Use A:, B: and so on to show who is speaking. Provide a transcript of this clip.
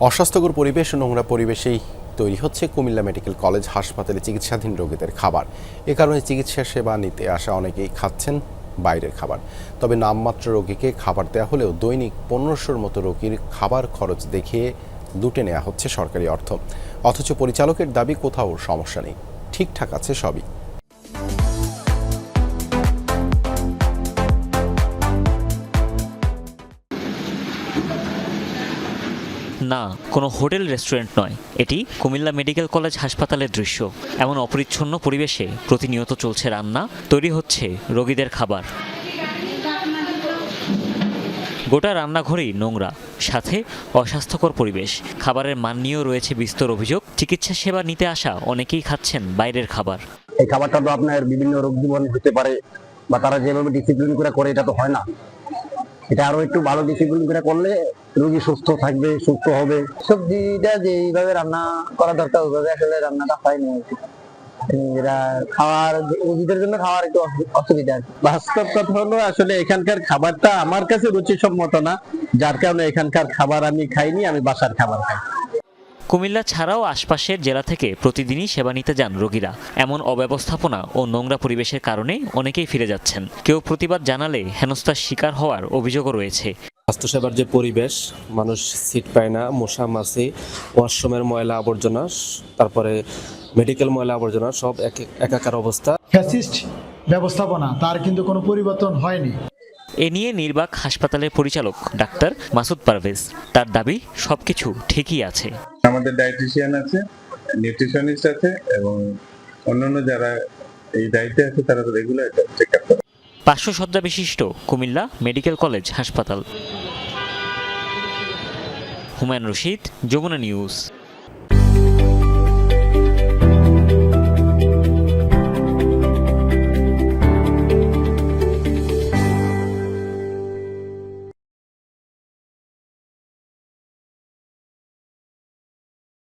A: অস্বাস্থ্যকর পরিবেশ নোংরা পরিবেশেই তৈরি হচ্ছে কুমিল্লা মেডিকেল কলেজ হাসপাতালে চিকিৎসাধীন রোগীদের খাবার। এ কারণে চিকিৎসা সেবা নিতে আসা অনেকেই খাচ্ছেন বাইরের খাবার। তবে নামমাত্র রোগীকে খাবার দেওয়া হলেও দৈনিক পনেরোশোর মতো রোগীর খাবার খরচ দেখিয়ে লুটে নেওয়া হচ্ছে সরকারি অর্থ। অথচ পরিচালকের দাবি, কোথাও সমস্যা নেই। ঠিকঠাক আছে সবই।
B: না, কোনো হোটেল, রেস্টুরেন্ট নয়। এটি কুমিল্লা মেডিকেল কলেজ হাসপাতালের দৃশ্য। এমন অপরিচ্ছন্ন পরিবেশে প্রতিনিয়ত চলছে রান্না, তৈরি হচ্ছে রোগীদের খাবার। গোটা রান্নাঘরেই নোংরা, সাথে অস্বাস্থ্যকর পরিবেশ। খাবারের মান নিয়েও রয়েছে বিস্তর অভিযোগ, চিকিৎসা সেবা নিতে আসা অনেকেই খাচ্ছেন বাইরের খাবার।
C: এই খাবারটা তো আপনার বিভিন্ন রোগ জীবন হতে পারে, বা তারা যেভাবে ডিসিপ্লিন করে করে, এটা তো হয় না। এটা আরও একটু ভালো ডিসিপ্লিন করে করলে রোগী সুস্থ থাকবে, সুস্থ হবে। সবজিটা যেইভাবে রান্না করা দরকার, ওইভাবে আসলে রান্নাটা হয় না। এরা
D: এখানকার খাবারটা আমার কাছে রুচিসম্মত না। যার কারণে এখানকার খাবার আমি খাইনি, আমি বাসার খাবার খাই।
B: কুমিল্লা ছাড়াও আশপাশের জেলা থেকে প্রতিদিনই সেবা নিতে যান রোগীরা। এমন অব্যবস্থাপনা ও নোংরা পরিবেশের কারণে অনেকেই ফিরে যাচ্ছেন। কেউ প্রতিবাদ জানালে হেনস্থার শিকার হওয়ার অভিযোগও রয়েছে।
E: স্বাস্থ্যসেবার যে পরিবেশ মানুষ সিট পায় না মশা মাছি ওয়াশরুমের ময়লা আবর্জনা তারপরে মেডিকেল ময়লা আবর্জনা সব এক- একাকার অবস্থা।
F: ফ্যাসিস্ট ব্যবস্থাপনা তার কিন্তু কোনো পরিবর্তন হয়নি।
B: এ নিয়ে নির্বাক হাসপাতালের পরিচালক ডাক্তার মাসুদ পারভেজ তার দাবি সবকিছু ঠিকই আছে।
G: আমাদের ডায়েটিশিয়ান আছে নিউট্রিশনিস্ট আছে এবং অন্যান্য যারা এই দায়িত্বে আছে তারা তো রেগুলার চেক আপ করে।
B: পাঁচশো শয্যা বিশিষ্ট কুমিল্লা মেডিকেল কলেজ হাসপাতাল। হুমায়ুন রশিদ, যমুনা নিউজ।